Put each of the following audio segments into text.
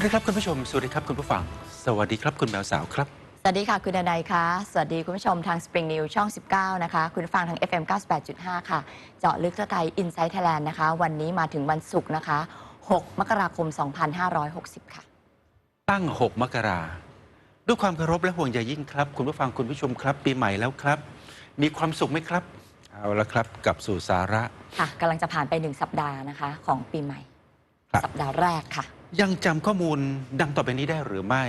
วัสดีครับคุณผู้ชม สวัสดีครับคุณผู้ฟัง สวัสดีครับคุณแมวสาวครับ สวัสดีค่ะ คุณดนายคะ สวัสดีคุณผู้ชมทาง Spring News ช่อง 19 นะคะ คุณผู้ฟังทาง FM 98.5 ค่ะ เจาะลึกทั่วไทย Inside Thailand นะคะ วันนี้มาถึงวันศุกร์นะคะ 6 มกราคม 2560 ค่ะ ตั้ง 6 มกราด้วยความเคารพและห่วงใยยิ่งครับ คุณผู้ฟังคุณผู้ชมครับ ปีใหม่แล้วครับ มีความสุขไหมครับ เอาละครับกลับสู่สาระค่ะกำลังจะผ่านไป1สัปดาห์นะคะ ของปีใหม่ ครับ สัปดาห์แรกค่ะ ยังจำข้อมูลดังต่อไปนี้ได้หรือไม่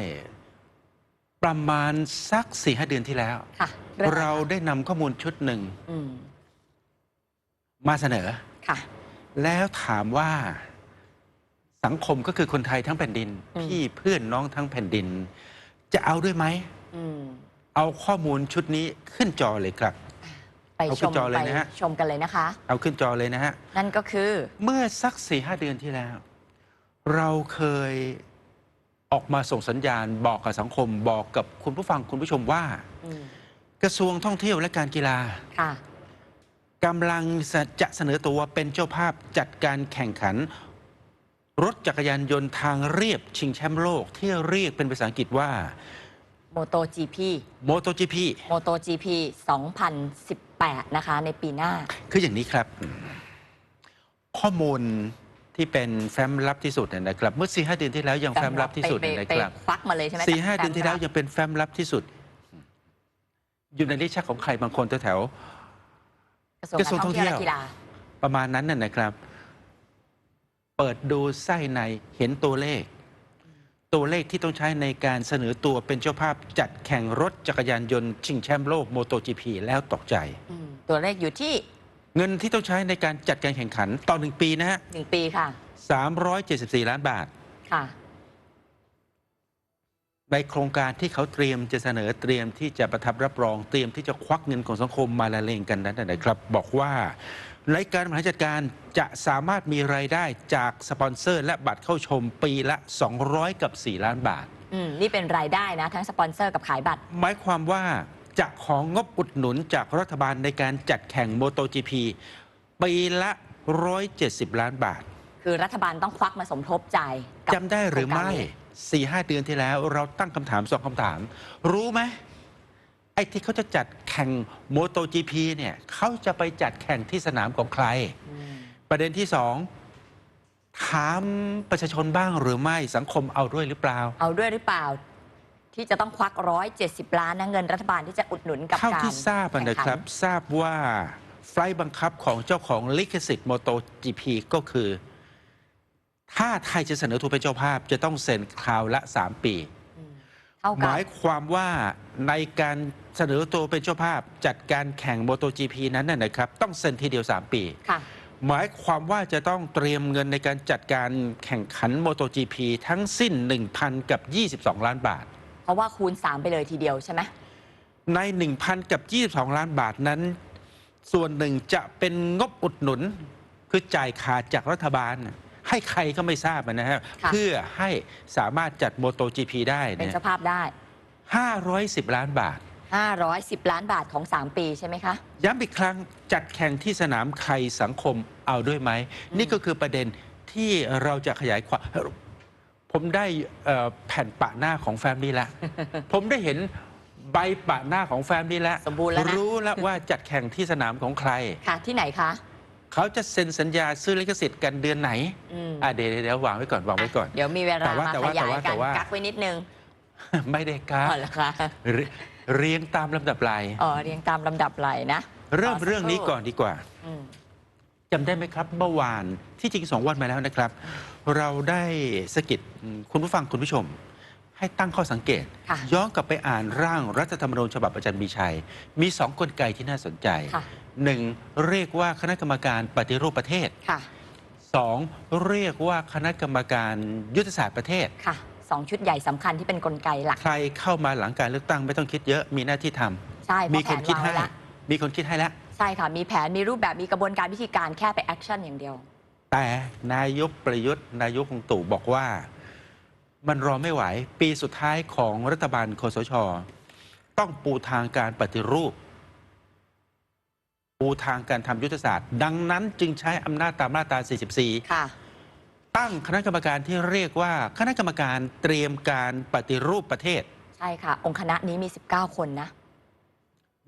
ประมาณสัก4ีหเดือนที่แล้ว ค่ะองอะไรเราคะได้นำข้อมูลชุดหนึ่งอืมมาเสนอ ค่ะ แล้วถามว่าสังคมก็คือคนไทยทั้งแผ่นดิน อืม พี่เพื่อนน้องทั้งแผ่นดิน จะเอาด้วยไหม อืมเอาข้อมูลชุดนี้ขึ้นจอเลยครับ ไปเอาชขึ้นมจอเลยไปนะฮะ ชมกันเลยนะคะ เอาขึ้นจอเลยนะฮะ นั่นก็คือ เมื่อสักสี่ห้าเดือนที่แล้ว เราเคยออกมาส่งสัญญาณบอกกับสังคมบอกกับคุณผู้ฟังคุณผู้ชมว่า อืมกระทรวงท่องเที่ยวและการกีฬาค่ะ กำลังจะเสนอตัวเป็นเจ้าภาพจัดการแข่งขัน รถจักรยานยนต์ทางเรียบชิงแชมป์โลก ที่เรียกเป็นภาษาอังกฤษว่าโมโต GP MotoGP โมโต GP 2018 นะคะ ในปีหน้า คืออย่างนี้ครับ ข้อมูล ที่เป็นแฟ้มลับที่สุดเนี่ยนะครับเมื่อสี่ห้าเดือนที่แล้วยังแฟ้มลับที่สุดไปเนี่ยไปนะครับไปควักมาเลยใช่ไหมสี่ห้าจากเดือนที่แล้วฟมยังเป็นแฟ้มลับที่สุด อยู่ในลิ้นชักของใครบางคนแถวกระทรวงการท่องเที่ยวและกระทรวงท่องเที่ยวกีฬาๆประมาณนั้นน่ะนะครับ เปิดดูไส้ในเห็นตัวเลข ตัวเลขที่ต้องใช้ในการเสนอตัวเป็นเจ้าภาพจัดแข่งรถจักรยานยนต์ชิงแชมป์โลกโมโต GP แล้วตกใจอืมตัวเลขอยู่ที่ เงินที่ต้องใช้ในการจัดการแข่งขันต่อหนึ่งปีนะฮะ1ปีค่ะ374ล้านบาท ค่ะ ในโครงการที่เขาเตรียมจะเสนอเตรียมที่จะประทับรับรองเตรียมที่จะควักเงินของสังคมมาละเลงกันนั้นนะนะครับ บอกว่าในการบริหารจัดการจะสามารถมีรายได้จากสปอนเซอร์ และบัตรเข้าชมปีละ 200 กับ 4 ล้านบาท อืม นี่เป็นรายได้นะ ทั้งสปอนเซอร์กับขายบัตร หมายความว่า จะของงบอุดหนุนจากรัฐบาลในการจัดแข่งโมโต GP ปีละ 170 ล้านบาท คือรัฐบาลต้องควักมาสมทบจ่ายกับจำได้หรือไม่โคงการนี้สี่ห้าเดือนที่แล้ว เราตั้งคำถามสองคำถาม รู้ไหมไอ้ที่เขาจะจัดแข่งโมโต GP เนี่ยเขาจะไปจัดแข่งที่สนามของใครอืมประเด็นที่สองถามประชาชนบ้างหรือไม่สังคมเอาด้วยหรือเปล่า เอาด้วยหรือเปล่า ที่จะต้องควัก 170 ล้านนะเงินรัฐบาลที่จะอุดหนุนกับเท่าการที่ทราบอะนะแข่งคขัรับ ทราบว่าไฟล์บังคับของเจ้าของลิขสิทธิ์โมโต GP ก็คือ ถ้าไทยจะเสนอตัวเป็นเจ้าภาพ จะต้องเซ็นคราวละ 3 ปี อืมเท่าหกับมายความว่าในการเสนอตัวเป็นเจ้าภาพ จัดการแข่งโมโต GP นั้นนะนะครับ ต้องเซ็นทีเดียว 3 ปี ค่ะ หมายความว่าจะต้องเตรียมเงินในการจัดการแข่งขันโมโต GP ทั้งสิ้น 1,000 กับ 22 ล้านบาทเพ ราะว่าคูณ 3 ไปเลยทีเดียวใช่ไหมใน 1,000 กับ 22 ล้านบาทนั้น ส่วนหนึ่งจะเป็นงบอุดหนุน คือจ่ายขาดจากรัฐบาล ให้ใครก็ไม่ทราบนะฮะค่ะเพื่อให้สามารถจัดโมโต GP ได้เป็นเนี่ยเจ้าภาพได้ 510 ล้านบาท 510 ล้านบาทของ 3 ปีใช่ไหมคะ ย้ำอีกครั้งจัดแข่งที่สนามใครสังคมเอาด้วยไหมอืมนี่ก็คือประเด็นที่เราจะขยายความ ผมได้เอ่อแผ่นปะหน้าของแฟมลี่แล้ว ผมได้เห็นใบปะหน้าของแฟมลี่แล้วสมบูรณ์แล้วนะ รู้แล้วว่าจัดแข่งที่สนามของใคร ค่ะ ที่ไหนคะ เขาจะเซ็นสัญญาซื้อลิขสิทธิ์กันเดือนไหนอืมอะเดี๋ยวเดี๋ยวเดี๋ยววางไว้ก่อนวางไว้ก่อน เดี๋ยวมีเวแต่ลาว่ามาแต่ขว่าแต่ยายว่ากัแต่นว่า กักไว้นิดนึงไม่ได้กาอ๋อเหรอคะเรีเรียงตามลำดับลาย อ๋อเรียงตามลำดับไหลนะเริ่มต่อสักเรื่องนี้ครู่ก่อนดีกว่า อืม จำได้ไหมครับเมื่อวานที่จริงสองวันมาแล้วนะครับ เราได้สะกิดคุณผู้ฟังคุณผู้ชม ให้ตั้งข้อสังเกต ค่ะย้อนกลับไปอ่านร่างรัฐธรรมนูญฉบับอาจารย์มีชัย มีสองกลไกที่น่าสนใจค่ะ หนึ่งเรียกว่าคณะกรรมการปฏิรูปประเทศค่ะ สองเรียกว่าคณะกรรมการยุทธศาสตร์ประเทศ ค่ะสองชุดใหญ่สำคัญที่เป็นกลไกหลัก ใครเข้ามาหลังการเลือกตั้งไม่ต้องคิดเยอะมีหน้าที่ทำใช่เพมีราะคแผนนคิดวางให้ไว้ละ มีคนคิดให้แล้ว ใช่ค่ะ มีแผนมีรูปแบบมีกระบวนการวิธีการแค่ไปแอคชั่นอย่างเดียว แต่นายกประยุทธ์ นายกลุงตู่บอกว่ามันรอไม่ไหว ปีสุดท้ายของรัฐบาลคสช ต้องปูทางการปฏิรูป ปูทางการทำยุทธศาสตร์ ดังนั้นจึงใช้อำนาจตามมาตรา 44 ค่ะ ตั้งคณะกรรมการที่เรียกว่าคณะกรรมการเตรียมการปฏิรูปประเทศ ใช่ค่ะ องค์คณะนี้มี 19 คนนะ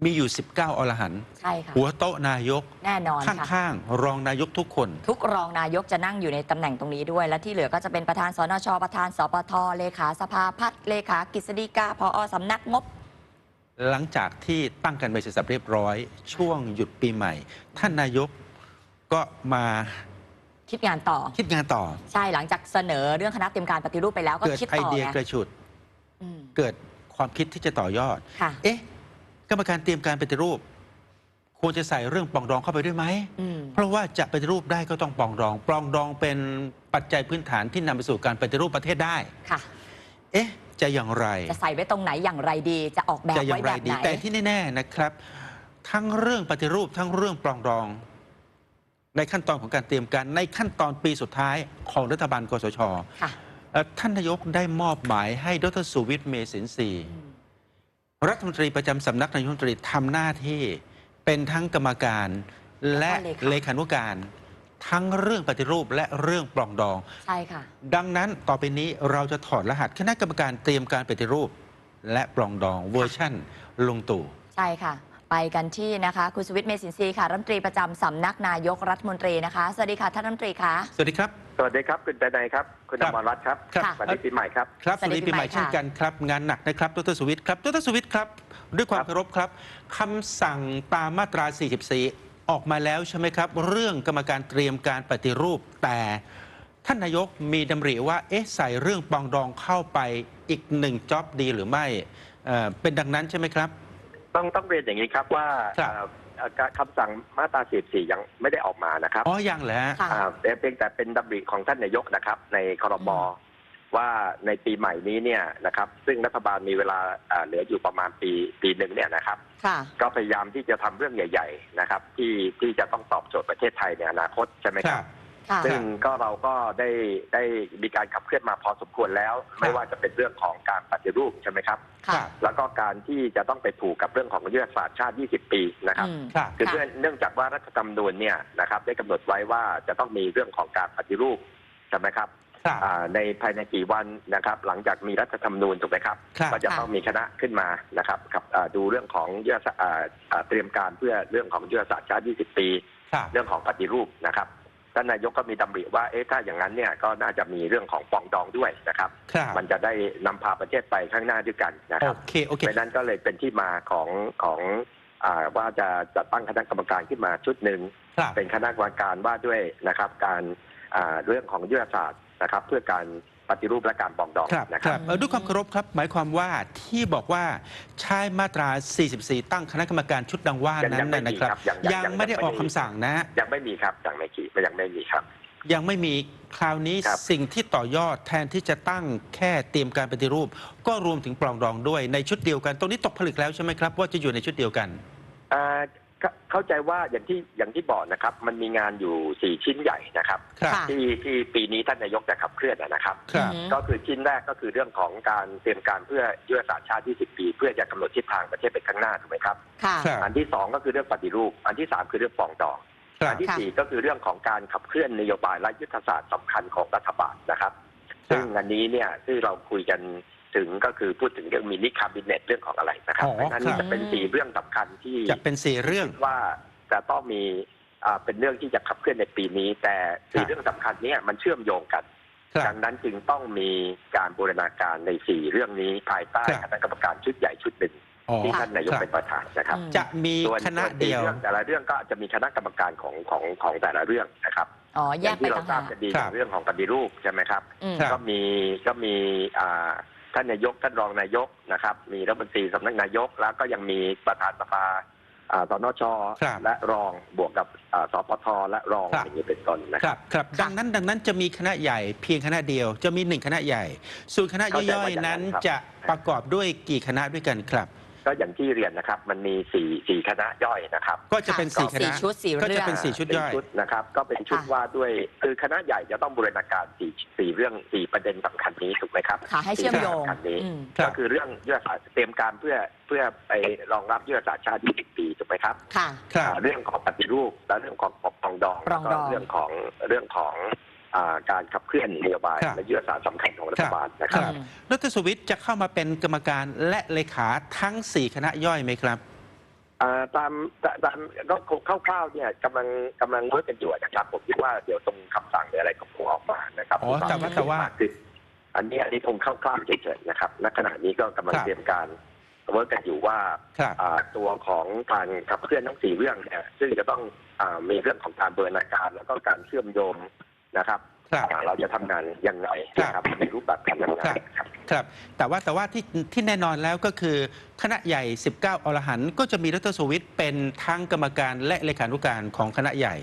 มีอยู่ 19 อรหันต์ใช่ค่ะ หัวโต๊ะนายกแน่นอนค่ะ ข้างๆ รองนายกทุกคน ทุกรองนายกจะนั่งอยู่ในตำแหน่งตรงนี้ด้วย และที่เหลือก็จะเป็นประธานสนช ประธานสปทเลขาสภาพัฒน์เลขากฤษฎีกาพอสำนักงบ หลังจากที่ตั้งกันไปเสร็จสับเรียบร้อย ช่วงหยุดปีใหม่ ท่านนายกก็มาคิดงานต่อ คิดงานต่อ ใช่หลังจากเสนอเรื่องคณะเตรียมการปฏิรูปไปแล้วก็เกิดคิดไอต่อเดียไงกระฉุด อืมเกิดความคิดที่จะต่อยอด ค่ะ เอ๊ะ กรรมการเตรียมการปฏิรูป ควรจะใส่เรื่องปรองดองเข้าไปด้วยไหม อืม เพราะว่าจะปฏิรูปได้ก็ต้องปรองดอง ปรองดองเป็นปัจจัยพื้นฐานที่นำไปสู่การปฏิรูปประเทศได้ ค่ะ เอ๊ะ จะอย่างไร จะใส่ไว้ตรงไหนอย่างไรดี จะออกแบบจะอย่าไว้งไรแบบดี ไหน แต่ที่แน่ๆนะครับ ทั้งเรื่องปฏิรูปทั้งเรื่องปรองดอง ในขั้นตอนของการเตรียมการในขั้นตอนปีสุดท้ายของรัฐบาลกสชค่ะ เอ่อท่านนายกได้มอบหมายให้ดรสุวิทย์เมสินทรีย์ อืม รัฐมนตรีประจำสำนักนายกรัฐมนตรีทำหน้าที่เป็นทั้งกรรมการและแล้วก็เลเลขาขานุการ ทั้งเรื่องปฏิรูปและเรื่องปรองดอง ใช่ค่ะ ดังนั้นต่อไปนี้เราจะถอดรหัสคณะกรรมการเตรียมการปฏิรูป และปรองดองเวอร์ชั่นลุงตู่ใช่ค่ะ ไปกันที่นะคะคุณสวิทย์เมสินทรีย์ค่ะรัฐมนตรีประจำสำนักนายกรัฐมนตรีนะคะสวัสดีค่ะท่านรัฐมนตรีคะสวัสดีครับส วัสดีครับ คุณใจในครับ คุณครัอบมรรัตน์ครับครับค่ะสวัสดีปีใหม่ครับ ครับสวัสดีปีใหม่ปีใหม่เช่นค่ะกันครับ งานหนักนะครับดรสุวิทย์ครับดรสุวิทย์ครับ ด้วยความครับเคารพครับคำสั่งตามมาตรา 44 ออกมาแล้วใช่ไหมครับ เรื่องกรรมการเตรียมการปฏิรูปแต่ท่านนายกมีดำริว่าเอ๊ะใส่เรื่องปรองดองเข้าไปอีกหนึ่งจ็อบดีหรือไม่เอ่อเป็นดังนั้นใช่ไหมครับ ต้องต้องเรียนอย่างนี้ครับว่าครับ เอ่อเอ่อการคำสั่งมาตรา44ยังไม่ได้ออกมานะครับอ๋อยังเหรอฮะ ค่ะ อ่าแต่เพียงแต่เป็นดำริของท่านนายกนะครับ ในครมอืมว่าในปีใหม่นี้เนี่ยนะครับ ซึ่งรัฐบาลมีเวลาอ่าเหลืออยู่ประมาณปีปีหนึ่งเนี่ยนะครับ ค่ะ ก็พยายามที่จะทำเรื่องใหญ่ ๆ นะครับ ที่ที่จะต้องตอบโจทย์ประเทศไทยในอนาคตใช่ไหมคครัรับบค่ะ ซึ่งก็เราก็ได้ได้มีการขับเคลื่อนมาพอสมควรแล้ว ไม่ว่าจะเป็นเรื่องของการปฏิรูปใช่ไหมครับค่ะครับ แล้วก็การที่จะต้องไปผูกกับเรื่องของยุทธศาสตร์ชาติ 20 ปีนะครับอืมครับ คือค่ะเนื่องเนื่องจากว่ารัฐธรรมนูญเนี่ยนะครับได้กำหนดไว้ว่าจะต้องมีเรื่องของการปฏิรูปใช่ไหมครับครับ อ่าในภายในกี่วันนะครับ หลังจากมีรัฐธรรมนูญถูกไหมครับ ครับ ก็จะต้องมีคณะขึ้นมานะครับกับอ่าดูเรื่องของยุทธศาสตร์อ่าอ่าเตรียมการเพื่อเรื่องของยุทธศาสตร์ชาติ 20 ปี ครับ เรื่องของปฏิรูปนะครับ ท่านนายกก็มีดำริว่าเอ๊ะถ้าอย่างนั้นเนี่ยก็น่าจะมีเรื่องของปรองดองด้วยนะครับ ครับ มันจะได้นำพาประเทศไปข้างหน้าด้วยกันนะคโอรับ เคโอเค เพราะฉะนั้นก็เลยเป็นที่มาของของอาว่าจะจัดตั้งคณะกรรมการขึ้นมาชุดหนึ่งครับเป็นคณะกรรมการว่าด้วยนะครับ การอ่าเรื่องของยุทธศาสตร์นะครับ เพื่อการ ปฏิรูปและการปรองดองครับนะคครัรับบเอ่อด้วยความเคารพครับ หมายความว่าที่บอกว่าใช้มาตรา 44 ตั้งคณะกรรมการชุดดังว่ายังนั้ยันงไม่นะมีครับครับ ยังยังยังยังไม่ได้ยังอไม่อกคำสั่งนะยังไม่มีครับยังไม่ขียังไม่มีครับ ยังไม่มีคราวนี้ครับ สิ่งที่ต่อยอดแทนที่จะตั้งแค่เตรียมการปฏิรูป ก็รวมถึงปรองดองด้วยในชุดเดียวกัน ตรงนี้ตกผลึกแล้วใช่ไหมครับว่าจะอยู่ในชุดเดียวกันอ่าเข้า เข้าใจว่าอย่างที่อย่างที่บอกนะครับ มันมีงานอยู่สี่ชิ้นใหญ่นะครับ ครับค่ะที่ที่ปีนี้ท่านนายกจะขับเคลื่อนนะครับ ครับ อืม ก็คือชิ้นแรกก็คือเรื่องของการเตรียมการเพื่อยุทธศาสตร์ชาติ 20 ปี เพื่อจะกำหนดทิศทางประเทศไปข้างหน้าถูกไหมครับ ค่ะ ครับ อันที่สองก็คือเรื่องปฏิรูป อันที่สามคือเรื่องปรองดอง ครัอับ นที่ค่ะ สี่ก็คือเรื่องของการขับเคลื่อนนโยบายและยุทธศาสตร์สำคัญของรัฐบาลนะครับครับซึ่งอันนี้เนี่ยที่เราคุยกัน ถึงก็คือพูดถึงเรื่องมินิคาบิเนตเรื่องของอะไรนะครับอ๋อเพราะฉะนั้นครับจะเป็นสี่เรื่องสำคัญที่จะเป็นสี่เรื่องว่าจะต้องมีอ่าเป็นเรื่องที่จะขับเคลื่อนในปีนี้ แต่สี่ครับเรื่องสำคัญเนี้มันเชื่อมโยงกันครับดังนั้นจึงต้องมีการบูรณาการในสี่เรื่องนี้ภายใต้ครับคณะกรรมการชุดใหญ่ชุดหนึ่งอ๋อที่ท่านนายกครับเป็นประธานนะครับอืมจะมีส่วนคณะส่วนเดียวเรื่องแต่ละเรื่องก็จะมีคณะกรรมการของของของแต่ละเรื่องนะครับอ๋ออแยย่ากงไปที่เราต่างทราบหากกันดีครับเรื่องของปฏิรูปใช่ไหมครับอืมครับก็มีก็มีอ่า ท่านนายกท่านรองนายกนะครับ มีรัฐมนตรีสำนักนายก แล้วก็ยังมีประธานสภาอ่าสนชครับและรองบวกกับอ่าสปทและรองครับ อย่างนี้เป็นต้นนะคครัรับบครับดังนั้นดังนั้นจะมีคณะใหญ่เพียงคณะเดียวจะมีหนึ่งคณะใหญ่ ส่วนคณะเข้าใจย่อว่ายอย่างนั้ๆนั้นนครับจะประกอบด้วยกี่คณะด้วยกันครับ ก็อย่างที่เรียนนะครับ มันมีสี่สี่คณะย่อยนะครับ ก็จะเป็นสี่คสี่ณะชุดสี่ก็เรื่จะอง เป็นสี่ชุดย่อย เป็นชุดนะครับ ก็เป็นชุดค่ะ ว่าด้วยคือคณะใหญ่จะต้องบูรณาการสี่สี่เรื่องสี่ประเด็นสำคัญนี้ถูกไหมครับ ค่ะให้เชื่อมโยงสี่เรื่องสำคัญนี้อืม ครับก็คือเรื่องยุทธศาสตร์เตรียมการเพื่อเพื่อไปรองรับยุทธศาสตร์ชาติ 20 ปีถูกไหมครับค่ะครับ อ่าเรื่องของปฏิรูปและเรื่องของปกครองดองปรองดองแล้วก็เรื่องของเรื่องของ อ่าการขับเคลื่อนนโยบาย ครับและยุทธศาสตร์สำคัญของรัฐบาลนะคครัรับบดรสวิทย์จะเข้ามาเป็นกรรมการและเลขาทั้ง 4 คณะย่อยไหมครับ อ่าตามตาตามก็คร่าวๆเนี่ยกำลังกำลังเวิร์กกันอยู่นะครับ ผมคิดว่าเดี๋ยวตรงคำสั่งหรืออะไรก็คงออกมานะครับอ๋อแต่ว่าแต่ว่ามกขึ้นอันนี้อันนี้คงคร่าวๆเฉยๆนะครับณขณะนี้ก็กำลังครับ เตรียมการเวิร์กกันอยู่ว่า ครับ อ่าตัวของการขับเคลื่อนทั้งสี่เรื่องเนี่ยซึ่งจะต้องอามีเรื่องของการเบิร์นาการ แล้วก็การเชื่อมโยง นะครับครับอ่าเราจะทำงานยังไงนะครับในรูปแบบการทำงานครับครับ แต่ว่าแต่ว่าที่ที่แน่นอนแล้วก็คือ คณะใหญ่ 19 อรหันต์ก็จะมีดรสวิทย์เป็นทั้งกรรมการและเลขานุการของคณะใหญ่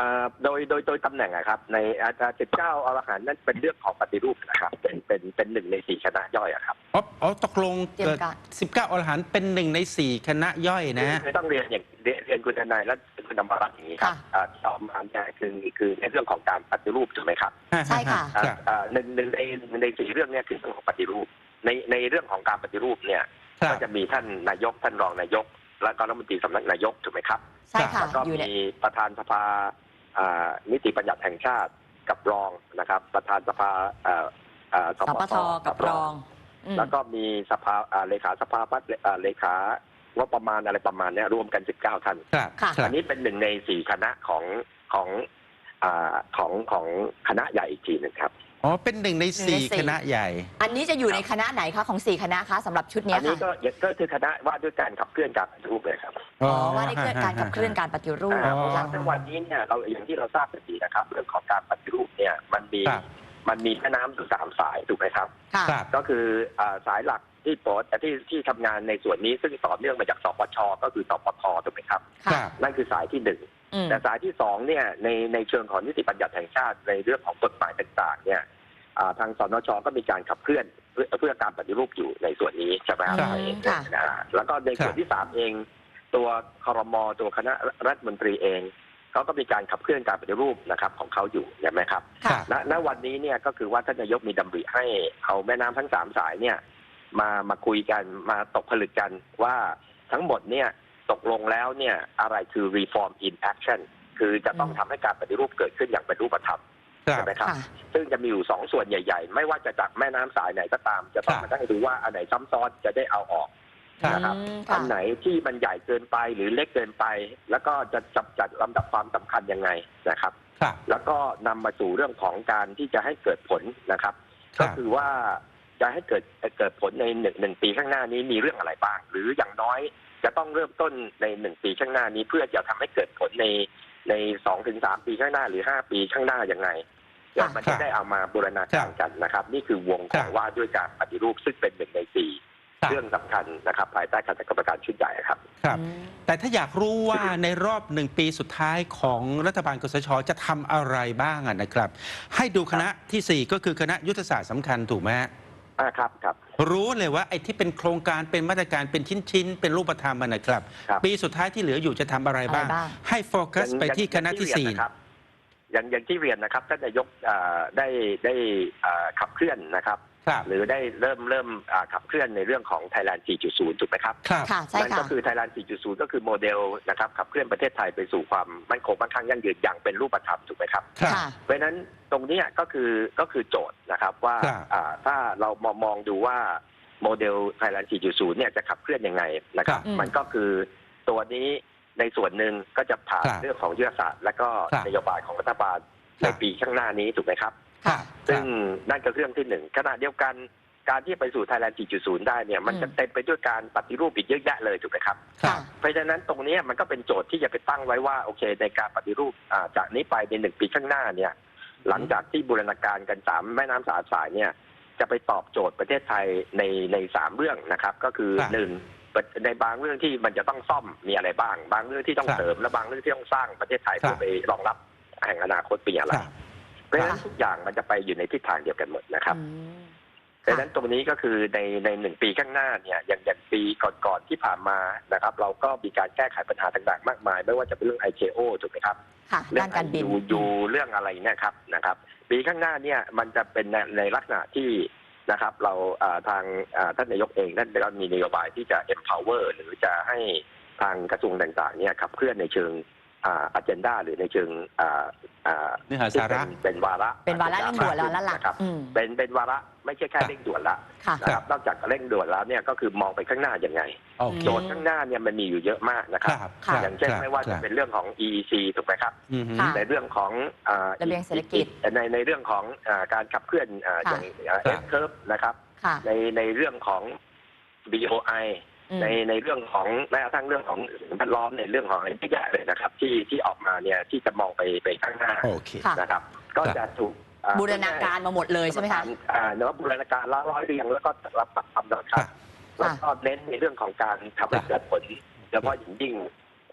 อ่าโดยโดยโดยตำแหน่งอะครับ ในอาจารย์เจ้าอรหันต์นั่นเป็นเรื่องของปฏิรูปนะครับ เป็นเป็นเป็นหนึ่งในสี่คณะย่อยอะครับอ๋ออ๋อตกลงเตรียมการ 19 อรหันต์เป็นหนึ่งใน 4 คณะย่อยนะฮะ คือต้องเรียนอย่างเรียนเรียนคุณทนายและคุณธรรมรัตน์อย่างนี้ครับค่ะ อ่าต่อมาเนี่ยคือคือในเรื่องของการปฏิรูปถูกไหมครับใช่ค่ะ อ่าครับอ่าหนึ่งหนึ่งในหนึ่งในสี่เรื่องเนี้คือเรื่องของปฏิรูป ในในเรื่องของการปฏิรูปเนี่ย ครัก็บ จะมีท่านนายกท่านรองนายก และก็รัฐมนตรีสำนักนายกถูกไหมครับ ใช่ค่ะ แล้วก็อยู่ในมีประธานสภาอ่า นิติบัญญัติแห่งชาติกับรองนะครับ ประธานสภาอ่าอ่าสปทกับรองอืมแล้วก็มีสภาอ่าเลขาสภาพัฒน์อ่าเลขางบประมาณอะไรประมาณเนี้ยรวมกัน 19 ท่านครับค่ะครัอับนนี้เป็นหนึ่งในสี่คณะของของอ่าของของคณะใหญ่อีกทีหนึ่งครับอ๋อเป็นหนึ่งในหนึ่งในสี่4คณะใหญ่ อันนี้จะอยู่ในคณะไหนคะของสี่คณะคะสำหรับชุดเนี้อัยนนี้ค่ะก็ก็คือคณะว่าด้วยการขับเคลื่อนการปฏิรูปเลยครับ อ๋อว่าในเคลื่อนการขับเคลื่อนการปฏิรูปอ่าเพราะว่าค่ะในวันนี้เนี่ยเราอย่างที่เราทราบกันดีนะครับ เรื่องของการปฏิรูปเนี่ยมันมีครับมันมีแม่น้ำอยู่สามสายถูกไหมครับค่ะครับก็คืออ่าสายหลักที่โปรดที่ที่ทำงานในส่วนนี้ซึ่งต่อเนื่องมาจากสปชก็คือสปทถูกไหมครับครัค่ะบนั่นคือสายที่หนึ่งอืมแต่สายที่สองเนี่ยในในเชิงของนิติบัญญัติแห่งชาติในเรื่องของกฎหมายต่างๆเนี่ยอ่าทางสนชก็มีการขับเคลื่อนเพื่อเพื่อการปฏิรูปอยู่ในส่วนนี้ใช่ไหมครับครับในค่ะนะฮะแล้วก็ในส่วนที่สามเอง ตัวคอรมอตัวคณะรัฐมนตรีเองเขาก็มีการขับเคลื่อนการปฏิรูปนะครับของเขาอยู่ใช่ไหมครับครัค่ะบณณวันนี้เนี่ยก็คือว่าท่านนายกมีดำริให้เอาแม่น้ำทั้งสามสายเนี่ยมามาคุยกันมาตกผลึกกันว่าทั้งหมดเนี่ยตกลงแล้วเนี่ยอะไรคือ reform in action คือจะต้องอืมทำให้การปฏิรูปเกิดขึ้นอย่างเป็นรูปธรรม ครัใช่บ ไหมครับ ค่ะซึ่งจะมีอยู่สองส่วนใหญ่ ๆ ไม่ว่าจะจากแม่น้ำสายไหนก็ตาม จะต้องครับ มาตั้งดูว่าอันไหนซ้ำซ้อนจะได้เอาออกครับ นะครับอืมอัค่ะนไหนที่มันใหญ่เกินไปหรือเล็กเกินไป แล้วก็จะจับจัดลำดับความสำคัญยังไงนะครับครับแล้วก็นำมาสู่เรื่องของการที่จะให้เกิดผลนะครับครัก็บคือว่าจะให้เกิดเกิดผลในหนึ่งหนึ่งปีข้างหน้านี้มีเรื่องอะไรบ้าง หรืออย่างน้อยจะต้องเริ่มต้นในหนึ่งปีข้างหน้านี้ เพื่อจะทำให้เกิดผลในในสองถึงสามปีข้างหน้าหรือห้าปีข้างหน้ายังไงเดี๋ยวมันครัจะบได้เอามาบูรณาการกันนะครับ นี่คือวงขครัองบว่าด้วยการปฏิรูปซึ่งเป็นหนึ่งในสี่ครับ เรื่องสำคัญนะครับภายใต้คณะกรรมการชุดใหญ่ครับครับอืมแต่ถ้าอยากรู้ว่าในรอบหนึ่งปีสุดท้ายของรัฐบาลกสชจะทำอะไรบ้างอะนะครับ ให้ดูคณะทีสี่ 4 ก็คือคณะยุทธศาสตร์สำคัญถูกไหมฮะอ่าครับครับ รู้เลยว่าไอ้ที่เป็นโครงการเป็นมาตรการเป็นชิ้นๆเป็นรูปธรรมอะนะครับครับ ปีสุดท้ายที่เหลืออยู่จะทำอะไรบ้างอะไรบ้าง ให้โฟกัสไปที่คณะที่อย่างสี่เรียนนะครับอย่างอย่างที่เรียนนะครับท่านนายกอ่าได้ได้อ่าขับเคลื่อนนะครับ ครับ หรือได้เริ่มเริ่มอ่าขับเคลื่อนในเรื่องของ Thailand 4.0 ถูกไหมครับ ครับ ค่ะ ใช่นั่นค่ะก็คือ Thailand 4.0 ก็คือโมเดลนะครับขับเคลื่อนประเทศไทยไปสู่ความมั่นคงมั่งคั่งยั่งยืนอย่างเป็นรูปธรรมถูกไหมครับ ครับ ค่ะ เพราะฉะนั้นตรงเนี้ยก็คือก็คือโจทย์นะครับว่าครับ อ่าถ้าเรามองมองดูว่าโมเดล Thailand 4.0 เนี่ยจะขับเคลื่อนยังไงนะครับ ครับมันก็คือตัวนี้ในส่วนหนึ่งก็จะผ่านครับเรื่องของยุทธศาสตร์ และก็ครับนโยบายของรัฐบาลครัในบปีข้างหน้านี้ถูกไหมครับ ครับซึ่งนั่นก็เรื่องที่หนึ่งขณะเดียวกันการที่ไปสู่ Thailand 4.0 ได้เนี่ยมันจะอืมเต็มไปด้วยการปฏิรูปอีกเยอะแยะเลยถูกไหมครับครับเพราะฉะนั้นตรงเนี้ยมันก็เป็นโจทย์ที่จะไปตั้งไว้ว่าโอเค ในการปฏิรูปอ่าจากนี้ไปในหนึ่งปีข้างหน้าเนี่ยหลังจากที่บูรณาการกันสามแม่น้ำสาสายเนี่ยจะไปตอบโจทย์ประเทศไทยในในสามเรื่องนะครับ ก็คือครับหนึ่งในบางเรื่องที่มันจะต้องซ่อมมีอะไรบ้าง บางเรื่องที่ต้องครับเสริมและบางเรื่องที่ต้องสร้างประเทศไทยครับเพื่อไปรองรับแห่งอนาคตเป็นอย่างไรค รับเพราะฉะนั้นทุกอย่างมันจะไปอยู่ในทิศทางเดียวกันหมดนะครับอืมดังนั้นตรงนี้ก็คือในในหนึ่งปีข้างหน้าเนี่ยอย่างอย่างปีก่อนๆที่ผ่านมานะครับ เราก็มีการแก้ไขปัญหาต่างๆ มากมาย ไม่ว่าจะเป็นเรื่อง ICO ถูกไหมครับค่ะเรื่ด้านการบินยูยูเรื่องอะไรเนี่ยครับนะครับ ปีข้างหน้าเนี่ยมันจะเป็นในในลักษณะที่นะครับ เราอ่าทางอ่าท่านนายกเองท่านก็มีนโยบายที่จะ empower หรือจะให้ทางกระทรวงต่างๆเนี่ยขับเคลื่อนในเชิง อัเจนดาหรือในเชิงอ่าอ่าเนื้อหาสาระเป็นเป็นวาระเป็นวาระเร่งด่วนแล้วแล้วล่ะนะครับอืมเป็นเป็นวาระไม่ใช่แค่ครับเร่งด่วนละค่ะนะครับนอกจากเร่งด่วนแล้วเนี่ยก็คือมองไปข้างหน้ายังไงโอเคโจทย์ข้างหน้าเนี่ยมันมีอยู่เยอะมากนะคครับรับค่ะครับ อย่างเช่นครับไม่ว่าคจะรับเป็นเรื่องของ EEC ถูกไหมครับอืมฮึค่ะในเรื่องของอ่าระเบียงเศรษฐกิจในในเรื่องของอ่าการขับเคลื่อนอ่าค่ะอย่างเอสเคิร์ฟนะครับค่ะในในเรื่องของ BOI อืม ในในเรื่องของแม้กระทั่งเรื่องของสิ่งแวดล้อมในเรื่องของอะไรที่ใหญ่เลยนะครับ ที่ที่ออกมาเนี่ยที่จะมองไปไปข้างหน้าโอเค ค่ะ นะครับ ก็จะถูกอ่บูรณาการมาหมดเลยใช่ไหมคะ อ่าเนาะบูรณาการละร้อยเรียงแล้วก็รับปรับทำนะคครัรับบแล้วก็เน้นในเรื่องของการทำให้เกิดผลโดยเฉพาะอย่างยิ่ง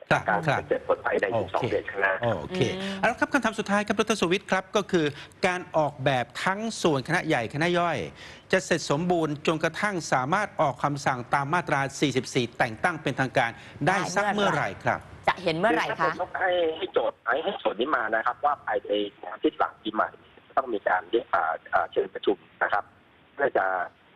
ครับการครับเกิดผลภายในโอเค12 เดือนข้างหน้า โอเคอืมเอาละครับคำถามสุดท้ายครับดรสุวิทย์ครับ ก็คือการออกแบบทั้งส่วนคณะใหญ่คณะย่อย จะเสร็จสมบูรณ์จนกระทั่งสามารถออกคำสั่งตามมาตรา 44 แต่งตั้งเป็นทางการได้สักได้เมื่เมื่ออไหไหร่ ร่ครับ จะเห็นเมื่อไหร่ถ้าคะผมต้องให้ให้โจทย์ให้ให้โจทย์นี้มานะครับ ว่าภายในอาทิตย์หลังปีใหม่ต้องมีการเรียกอ่าอ่าเชิญประชุมนะครับ เพื่อจะ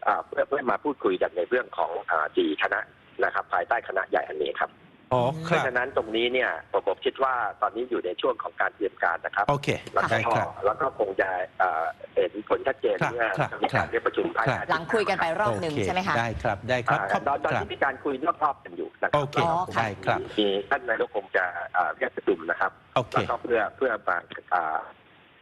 อ่าเพื่อเพื่อมาพูดคุยกันในเรื่องของอ่าสี่คณะนะครับ ภายใต้คณะใหญ่อันนี้ครับ อ๋อเพครัราะบฉะนั้นตรงนี้เนี่ยผมผมคิดว่าตอนนี้อยู่ในช่วงของการเตรียมการนะครับโอเคแล้วได้ก็ครับ แล้วก็คงจะเอ่อเห็นผลชัดเจนครับเมื่อครับจะมีการเรียกประชุมภายในครับ หลังคุยกันไปรอบหนึ่งโเคใช่ไหมคะ ได้ครับได้ครับอ่าขอบตอนตอนครับนี้มีการคุยรอบๆกันอยู่นะครัโอเคอ๋อค่ะ ได้ครับ มีท่านนายกคงจะเอ่อเรียกประชุมนะครับ โอเค แล้วก็เพื่อเพื่อมาอ่า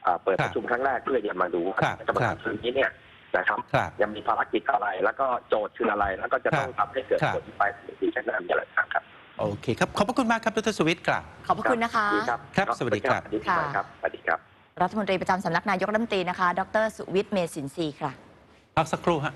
อ่าเปิดครับประชุมครั้งแรกเพื่อจะมาดูว่าครับกรรมครัการบ ชุดนี้เนี่ยนะครับ ครับ ยังมีภารกิจอะไร แล้วก็โจทย์คืออะไร แล้วก็จะต้องทำให้เกิดครับ ผลไปในปีข้างหน้ามีอะไรบ้างครับ โอเคครับ ขอบพระคุณมากครับดรสุวิทย์ครับ ขอบพระคุณนะคะ ดีครับครับสวัสดีครับ สวัสดีครับสวัสดีครับ รัฐมนตรีประจำสำนักนายกรัฐมนตรีนะคะ ดรสุวิทย์เมสินทรีย์ค่ะ พักสักครู่ฮะ